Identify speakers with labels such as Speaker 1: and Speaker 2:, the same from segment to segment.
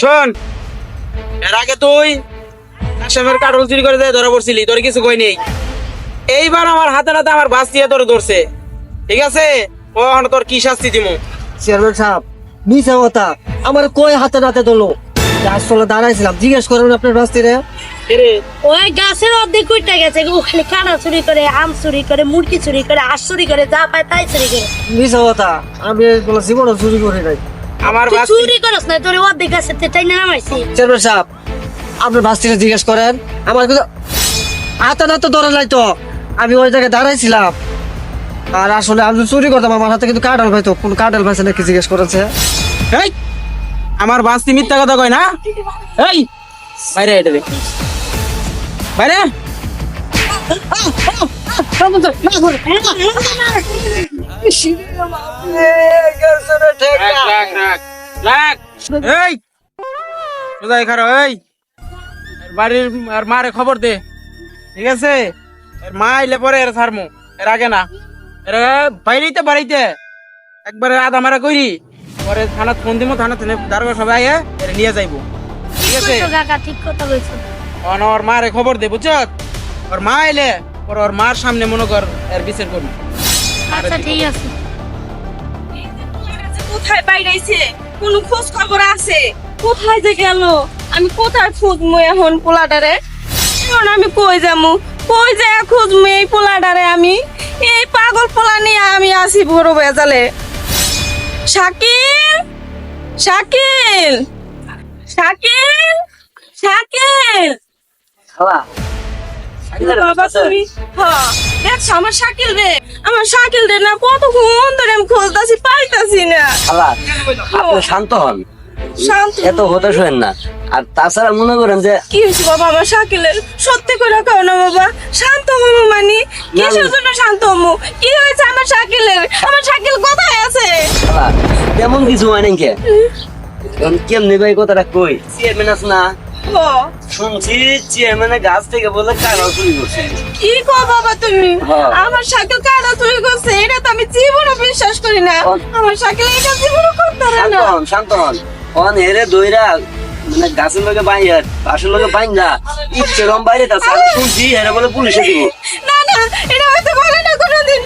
Speaker 1: শোন এর আগে তুই আসামের কাঠল চুরি করে ধরা পড়ছিলি তোর কিছু কই নেই। এইবার আমার হাতে নাতে আমার বাস দিয়ে তোর ধরছে। ঠিক আছে? ও তোর কি শাস্তি দিমু?
Speaker 2: চেয়ারম্যান সাহেব মিশা কথা। আমার কই হাতে নাতে দলো আসলে দাঁড়াইছিলাম জিজ্ঞেস করেন আপনার বাস্তিরে।
Speaker 3: ওই গাছের অর্ধেক উঠে গেছে ওখানে কানা চুরি করে আম চুরি করে মুরগি চুরি করে হাঁস চুরি করে যা পায় তাই চুরি করে।
Speaker 2: মিশা কথা আমি জীবনে চুরি করি নাই।
Speaker 1: আমার বাস
Speaker 3: চুরি করস না তোর অর্ধেক গাছের তাই না নামাইছি?
Speaker 2: চেয়ারম্যান সাহেব আপনার বাস্তিরে জিজ্ঞেস করেন আমার কিন্তু হাতে নাতে ধরে নাই তো আমি ওই জায়গায় দাঁড়াইছিলাম। আর আসলে আমি চুরি করতাম আমার হাতে কিন্তু কার্ডাল পাইতো। কোন কার্ডাল পাইছে নাকি জিজ্ঞেস করেছে?
Speaker 1: এই আমার বাস্তি মিথ্যা কথা কয় না? এই বাইরে এটা দে বাইরে বাড়ির আর মারে খবর দে। ঠিক আছে? মা আইলে পরে এর ছাড়মু। এর আগে না। এর বাইরেইতে বাড়িতে। একবারে আধা মারা কইরি। পরে থানা ফোন দিমু থানা থেকে দারোগা সবাই আইয়ে এর নিয়ে যাইবো। ঠিক আছে?
Speaker 3: কাকা ঠিক কথা কইছো।
Speaker 1: অন ওর মারে খবর দে বুঝছ? ওর মা আইলে পরে ওর মার সামনে মনে কর এর বিচার করবি।
Speaker 3: আচ্ছা ঠিক আছে।
Speaker 4: কোথায় বাইরাইছে কোনো খোঁজ খবর আছে? কোথায় যে গেল? আমি কোথায় খুঁজমু এখন পোলাডারে এখন আমি কই যামু? কই যে খুঁজমু এই পোলাডারে আমি? এই পাগল পোলা নিয়ে আমি আসি বড় বেজালে। শাকিল? শাকিল? শাকিল? শাকিল? বাবা তুমি? হ্যাঁ। দেখছ আমার শাকিল রে? আমার শাকিল রে না কতক্ষণ ধরে আমি খুঁজতাছি পাইতাছি না।
Speaker 5: খালা আপনি শান্ত হন।
Speaker 4: শান্ত।
Speaker 5: এত হতাশ হবেন না। আর তাছাড়া মনে করেন যে
Speaker 4: কি হয়েছে বাবা আমার শাকিলের? সত্যি করে কাও না বাবা শান্ত হমু মানে? কিসের জন্য শান্ত হমু? কি হয়েছে আমার শাকিলের? আমার শাকিল কোথায় আছে?
Speaker 5: তেমন কিছু হয় নাকি কেমনি ভাই কথাটা কই? চেয়ারম্যান আছে না? শুনছি চেয়ারম্যানের গাছ থেকে বলে কারও চুরি করছে।
Speaker 4: কি কো বাবা তুমি। আমার শাকিল কারা চুরি করছে এটা তো আমি জীবনও বিশ্বাস করি না। আমার শাকিল এটা জীবনও করতে পারে
Speaker 5: শান্ত হন শান্ত হন অন হেরে দইরা মানে গাছের লোকে বাইর পাশের লোকে বাইন না ইচ্ছে রম বাইরে তা শুনছি হেরে বলে পুলিশে দিব।
Speaker 4: না না এটা হয়তো বলে না কোনোদিন।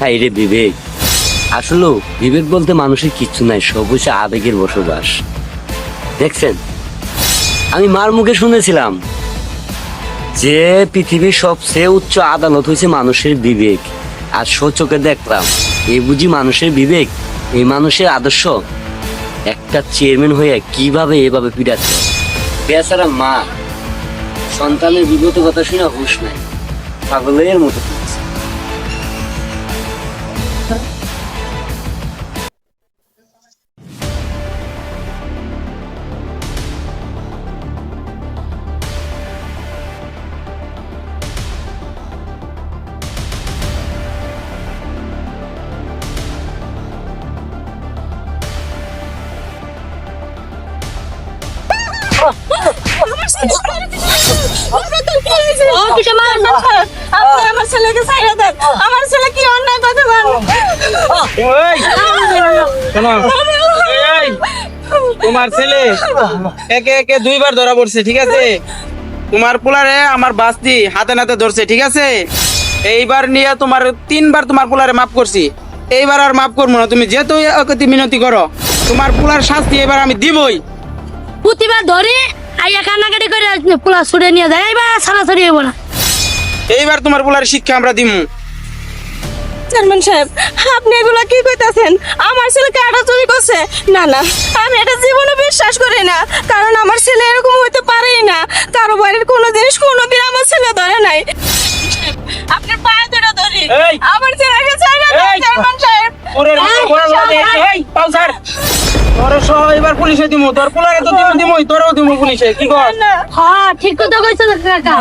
Speaker 5: হাই রে বিবেক আসলে বিবেক বলতে মানুষের কিচ্ছু নাই সব হচ্ছে আবেগের বসবাস। দেখছেন? আমি মার মুখে শুনেছিলাম যে পৃথিবীর সবচেয়ে উচ্চ আদালত হয়েছে মানুষের বিবেক। আর সচোখে দেখলাম এই বুঝি মানুষের বিবেক? এই মানুষের আদর্শ? একটা চেয়ারম্যান হয়ে কীভাবে এভাবে পিড়াচ্ছে বেচারা মা, সন্তানের বিগত কথা শুনে হুশ নাই। পাগলের মতো।
Speaker 1: তোমার ছেলে একে একে দুইবার ধরা পড়ছে, ঠিক আছে? তোমার পোলারে আমার বাস্তি হাতে নাতে ধরছে, ঠিক আছে? এইবার নিয়ে তোমার তিনবার তোমার পোলারে মাফ করছি। এইবার আর মাফ করব না, তুমি যেহেতু মিনতি করো, তোমার পোলার শাস্তি এবার আমি দিবই।
Speaker 3: প্রতিবার ধরে আইয়া কান্নাকাটি করে পোলা ছুড়ে নিয়ে যায় এইবার ছাড়াছাড়ি হইব না।
Speaker 1: এইবার তোমার পোলার শিক্ষা আমরা দিমু।
Speaker 4: চেয়ারম্যান সাহেব আপনি এগুলা কি কইতাছেন? আমার ছেলে কাটা চুরি করছে? না না আমি এটা জীবনে বিশ্বাস করি না কারণ আমার ছেলে এরকম হইতে পারেই না। কারও বাড়ির কোনো জিনিস কোনোদিন আমার ছেলে ধরে নাই। আপনার পায়ে ধরে ধরি। আমার ছেলেকে দেন
Speaker 1: এই!
Speaker 4: চেয়ারম্যান সাহেব।
Speaker 1: ওরে বড় লড়াই, এই! পাও স্যার তোর সহ এবার পুলিশে দিমু তোর পোলারে তো দিমু দিমুই তোরও দিমু পুলিশে কি কর
Speaker 3: হ্যাঁ ঠিক কথা কইছো কাকা।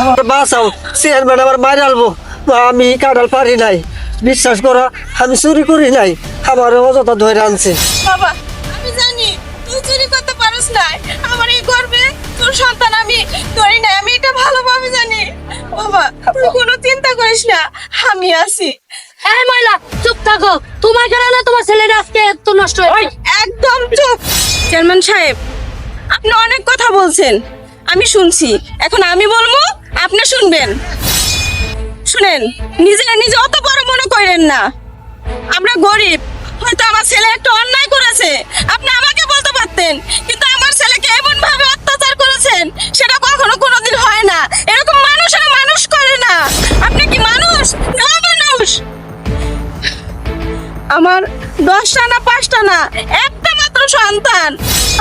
Speaker 2: আমার বাসাও চেয়ারম্যান আমার মারি আলবো আমি কাঁঠাল পারি নাই। বিশ্বাস করো আমি চুরি করি নাই। আমার অযথা ধরে আনছে।
Speaker 4: বাবা আমি জানি তুই চুরি করতে পারিস না আমার এই গর্বে তোর সন্তান আমি ধরি না আমি এটা ভালোভাবে জানি। বাবা তুই কোনো চিন্তা করিস না আমি আছি।
Speaker 3: এই ময়লা চুপ থাকো। তোমার কারণে তোমার ছেলেটা আজকে এত নষ্ট হয়েছে।
Speaker 4: চেয়ারম্যান সাহেব, আপনি অনেক কথা বলছেন। আমি শুনছি। এখন আমি বলব, আপনি শুনবেন। শুনেন, নিজেরা নিজে অত বড় মনে করেন না। আমরা গরিব, হয়তো আমার ছেলে একটা অন্যায় করেছে। আমার দশটা না, পাঁচটা না, একটা মাত্র সন্তান।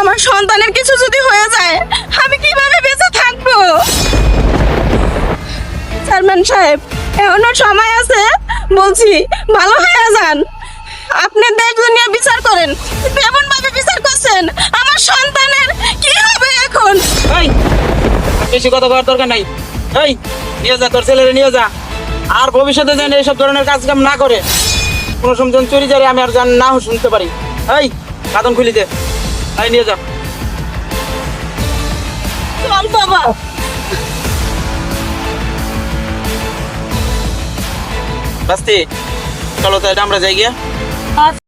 Speaker 4: আমার সন্তানের কিছু যদি হয়ে যায়, আমি কীভাবে বেঁচে থাকব? চেয়ারম্যান সাহেব, এখনও সময় আছে? বলছি, ভালো হয়ে যান। আপনি দেশ, দুনিয়া বিচার করেন। এমন ভাবে বিচার করছেন, আমার সন্তানের কি হবে এখন?
Speaker 1: এই, বেশি কথা বলার দরকার নাই। এই, নিয়ে যা, তোর ছেলেরে নিয়ে যা। আর ভবিষ্যতে যেন এইসব ধরনের কাজ কাম না করে। কোনো সময় চুরি যারে আমি আর জান না শুনতে পারি। এই কাদন খুলি দে। এই নিয়ে যা।
Speaker 4: চল বাবা।
Speaker 1: বাস্তি চলো তাহলে আমরা যাই গিয়া।